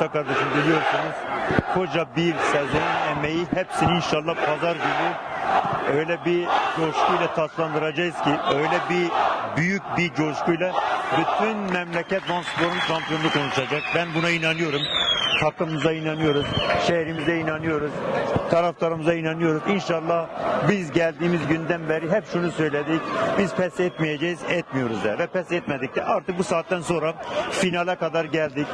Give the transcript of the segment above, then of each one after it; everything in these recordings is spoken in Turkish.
İsa kardeşim biliyorsunuz koca bir sezonun emeği hepsini inşallah pazar günü öyle bir coşkuyla tatlandıracağız ki öyle bir büyük bir coşkuyla bütün memleket Van Spor'un şampiyonluğu konuşacak. Ben buna inanıyorum. Takımımıza inanıyoruz. Şehrimize inanıyoruz. Taraftarımıza inanıyoruz. İnşallah biz geldiğimiz günden beri hep şunu söyledik. Biz pes etmeyeceğiz, etmiyoruz da. Ve pes etmedik de artık bu saatten sonra finale kadar geldik.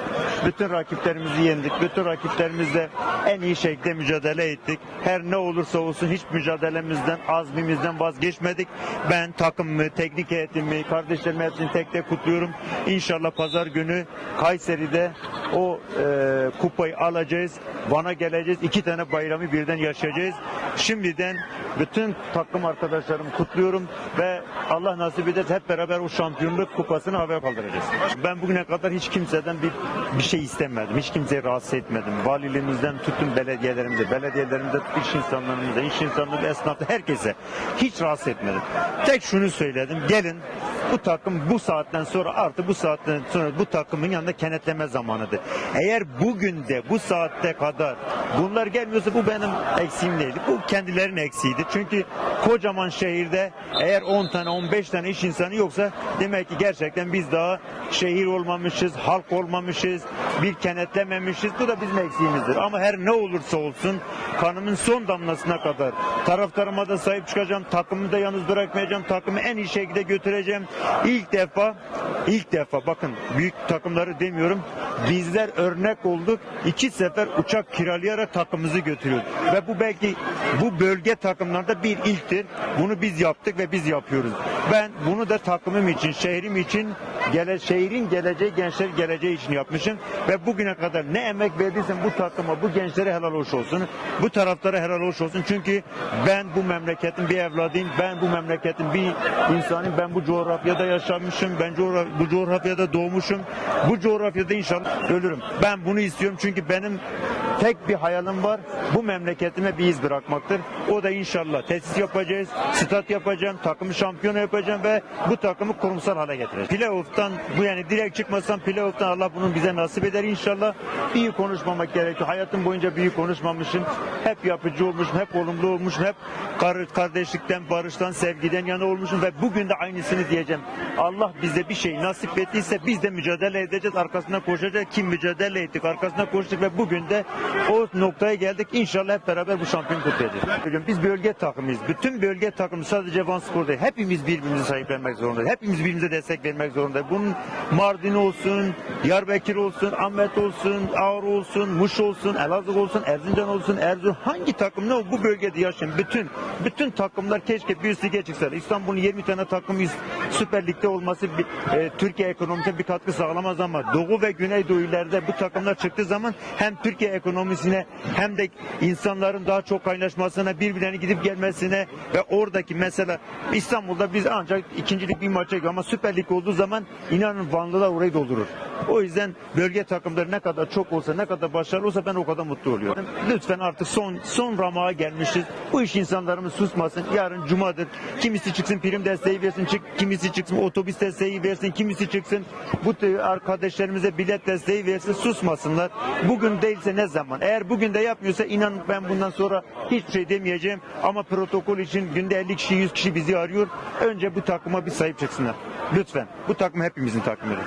Bütün rakiplerimizi yendik. Bütün rakiplerimizle en iyi şekilde mücadele ettik. Her ne olursa olsun hiç mücadelemizden, azmimizden vazgeçmedik. Ben takımımı, teknik heyetimi, kardeşlerimi hepsini tek tek kutluyorum. İnşallah pazar günü Kayseri'de o e, kupayı alacağız. Van'a geleceğiz. İki tane bayramı birden yaşayacağız. Şimdiden bütün takım arkadaşlarımı kutluyorum ve Allah nasip ederse hep beraber o şampiyonluk kupasını havaya kaldıracağız. Ben bugüne kadar hiç kimseden bir bir şey istemedim. Hiç kimseyi rahatsız etmedim. Valiliğimizden tutun belediyelerimize, belediyelerimize iş insanlarımıza, iş insanları, esnafı herkese hiç rahatsız etmedim. Tek şunu söyledim. Gelin bu takım bu saatten sonra artı bu saatten sonra bu takımın yanında kenetleme zamanıdır. Eğer bugün de bu saatte kadar bunlar gelmiyorsa bu benim eksiğim değildi. Bu kendilerinin eksiğiydi. Çünkü kocaman şehirde eğer 10 tane 15 tane iş insanı yoksa demek ki gerçekten biz daha şehir olmamışız, halk olmamışız, bir kenetlememişiz. Bu da bizim eksiğimizdir. Ama her ne olursa olsun kanımın son damlasına kadar taraftarıma da sahip çıkacağım. Takımı da yalnız bırakmayacağım. Takımı en iyi şekilde götüreceğim. İlk defa ilk defa bakın büyük takımları demiyorum. Bizler örnek olduk. İki sefer uçak kiralayarak takımımızı götürüyoruz. Ve bu belki bu bölge takımlarda bir ilktir. Bunu biz yaptık ve biz yapıyoruz. Ben bunu da takımım için, şehrim için, gele, şehrin geleceği, gençler geleceği için yapmışım. Ve bugüne kadar ne emek verdiysem bu takıma, bu gençlere helal hoş olsun. Bu taraftara helal hoş olsun. Çünkü ben bu memleketin bir evladıyım. Ben bu memleketin bir insanıyım. Ben bu coğrafyada yaşamışım. Ben coğraf- bu coğrafyada doğmuşum. Bu coğrafyada inşallah ölürüm. Ben bunu istiyorum çünkü benim tek bir hayalim var. Bu memleketime bir iz bırakmaktır. O da inşallah tesis yapacağız, stat yapacağım, takımı şampiyonu yapacağım ve bu takımı kurumsal hale getireceğiz. Playoff'tan bu yani direkt çıkmasam playoff'tan Allah bunun bize nasip eder inşallah. İyi konuşmamak gerekiyor. Hayatım boyunca büyük konuşmamışım. Hep yapıcı olmuşum, hep olumlu olmuşum, hep kar- kardeşlikten, barıştan, sevgiden yana olmuşum ve bugün de aynısını diyeceğim. Allah bize bir şey nasip ettiyse biz de mücadele edeceğiz, arkasından koşacağız. Kim mücadele ettik, arkasından koştuk ve bugün de o noktaya geldik. İnşallah hep beraber bu şampiyon kutlayacağız. Biz bölge takımıyız. Bütün bölge takımı sadece Van Spor değil. Hepimiz birbirimizi sahiplenmek zorundayız. Hepimiz birbirimize destek vermek zorundayız. Bunun Mardin olsun, Diyarbakır olsun, Ahmet olsun, Ağrı olsun, Muş olsun, Elazığ olsun, Erzincan olsun, Erzurum hangi takım ne o bu bölgede yaşayan bütün bütün takımlar keşke bir üst lige çıksa. İstanbul'un 20 tane takım Süper Lig'de olması bir- e, Türkiye ekonomisine bir katkı sağlamaz ama Doğu ve Güneydoğu illerde bu takımlar çıktığı zaman hem Türkiye ekonomisine hem de insanların daha çok kaynaşmasına, birbirlerine gidip gelmesine ve oradaki mesela İstanbul'da biz ancak ikincilik bir maça ama Süper Lig olduğu zaman inanın Vanlılar orayı doldurur. O yüzden bölge takımları ne kadar çok olsa, ne kadar başarılı olsa ben o kadar mutlu oluyorum. Lütfen artık son son ramağa gelmişiz. Bu iş insanlarımız susmasın. Yarın cumadır. Kimisi çıksın prim desteği versin, çık, kimisi çıksın otobüs desteği versin, kimisi çıksın bu arkadaşlarımıza bilet desteği versin. Susmasınlar. Bugün değilse ne zaman? Eğer bugün de yapmıyorsa inanın ben bundan sonra hiçbir şey demeyeceğim. Ama protokol için günde 50 kişi 100 kişi bizi arıyor. Önce bu takıma bir sahip çıksınlar. Lütfen. Bu takım hepimizin takımıdır.